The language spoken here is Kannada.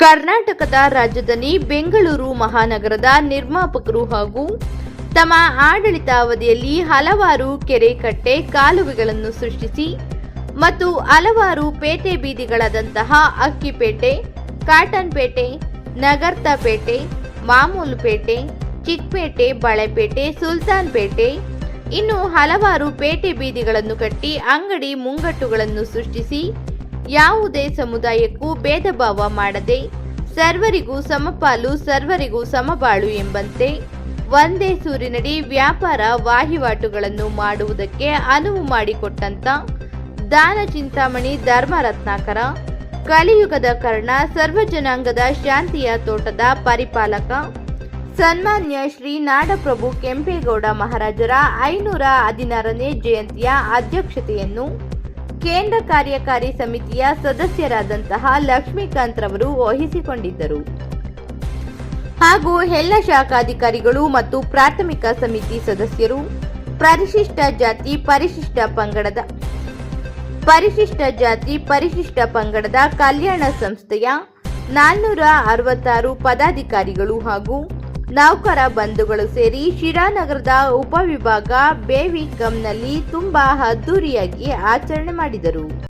ಕರ್ನಾಟಕದ ರಾಜಧಾನಿ ಬೆಂಗಳೂರು ಮಹಾನಗರದ ನಿರ್ಮಾಪಕರು ಹಾಗೂ ತಮ್ಮ ಆಡಳಿತಾವಧಿಯಲ್ಲಿ ಹಲವಾರು ಕೆರೆ ಕಟ್ಟೆ ಕಾಲುವೆಗಳನ್ನು ಸೃಷ್ಟಿಸಿ ಮತ್ತು ಹಲವಾರು ಪೇಟೆ ಬೀದಿಗಳಾದಂತಹ ಅಕ್ಕಿಪೇಟೆ ಕಾಟನ್ ಪೇಟೆ ಮಾಮೂಲುಪೇಟೆ ಪೇಟೆ ಮಾಮೂಲು ಪೇಟೆ ಚಿಕ್ಕಪೇಟೆ, ಬಳೆಪೇಟೆ, ಸುಲ್ತಾನ್ಪೇಟೆ ಇನ್ನು ಹಲವಾರು ಪೇಟೆ ಬೀದಿಗಳನ್ನು ಕಟ್ಟಿ ಅಂಗಡಿ ಮುಂಗಟ್ಟುಗಳನ್ನು ಸೃಷ್ಟಿಸಿ ಯಾವುದೇ ಸಮುದಾಯಕ್ಕೂ ಭೇದ ಭಾವ ಮಾಡದೆ ಸರ್ವರಿಗೂ ಸಮಪಾಲು, ಸರ್ವರಿಗೂ ಸಮಬಾಳು ಎಂಬಂತೆ ಒಂದೇ ಸೂರಿನಡಿ ವ್ಯಾಪಾರ ವಹಿವಾಟುಗಳನ್ನು ಮಾಡುವುದಕ್ಕೆ ಅನುವು ಮಾಡಿಕೊಟ್ಟಂತ ದಾನ ಚಿಂತಾಮಣಿ ಧರ್ಮರತ್ನಾಕರ, ಕಲಿಯುಗದ ಕರ್ಣ, ಸರ್ವಜನಾಂಗದ ಶಾಂತಿಯ ತೋಟದ ಪರಿಪಾಲಕ, ಸನ್ಮಾನ್ಯ ಶ್ರೀ ನಾಡಪ್ರಭು ಕೆಂಪೇಗೌಡ ಮಹಾರಾಜರ ಐನೂರ ಹದಿನಾರನೇ ಜಯಂತಿಯ ಅಧ್ಯಕ್ಷತೆಯನ್ನು ಕೇಂದ್ರ ಕಾರ್ಯಕಾರಿ ಸಮಿತಿಯ ಸದಸ್ಯರಾದಂತಹ ಲಕ್ಷ್ಮೀಕಾಂತ್ ರವರು ವಹಿಸಿಕೊಂಡಿದ್ದರು. ಹಾಗೂ ಎಲ್ಲ ಶಾಖಾಧಿಕಾರಿಗಳು ಮತ್ತು ಪ್ರಾಥಮಿಕ ಸಮಿತಿ ಸದಸ್ಯರು, ಪರಿಶಿಷ್ಟ ಜಾತಿ ಪರಿಶಿಷ್ಟ ಪಂಗಡದ, ಪರಿಶಿಷ್ಟ ಜಾತಿ ಪರಿಶಿಷ್ಟ ಪಂಗಡದ ಕಲ್ಯಾಣ ಸಂಸ್ಥೆಯ ನಾನ್ನೂರ ಅರವತ್ತಾರು ಪದಾಧಿಕಾರಿಗಳು ಹಾಗೂ ನೌಕರ ಬಂಧುಗಳು ಸೇರಿ ಶಿರಾನಗರದ ಉಪವಿಭಾಗ ಬೇವಿಕಂನಲ್ಲಿ ತುಂಬಾ ಅದ್ದೂರಿಯಾಗಿ ಆಚರಣೆ ಮಾಡಿದರು.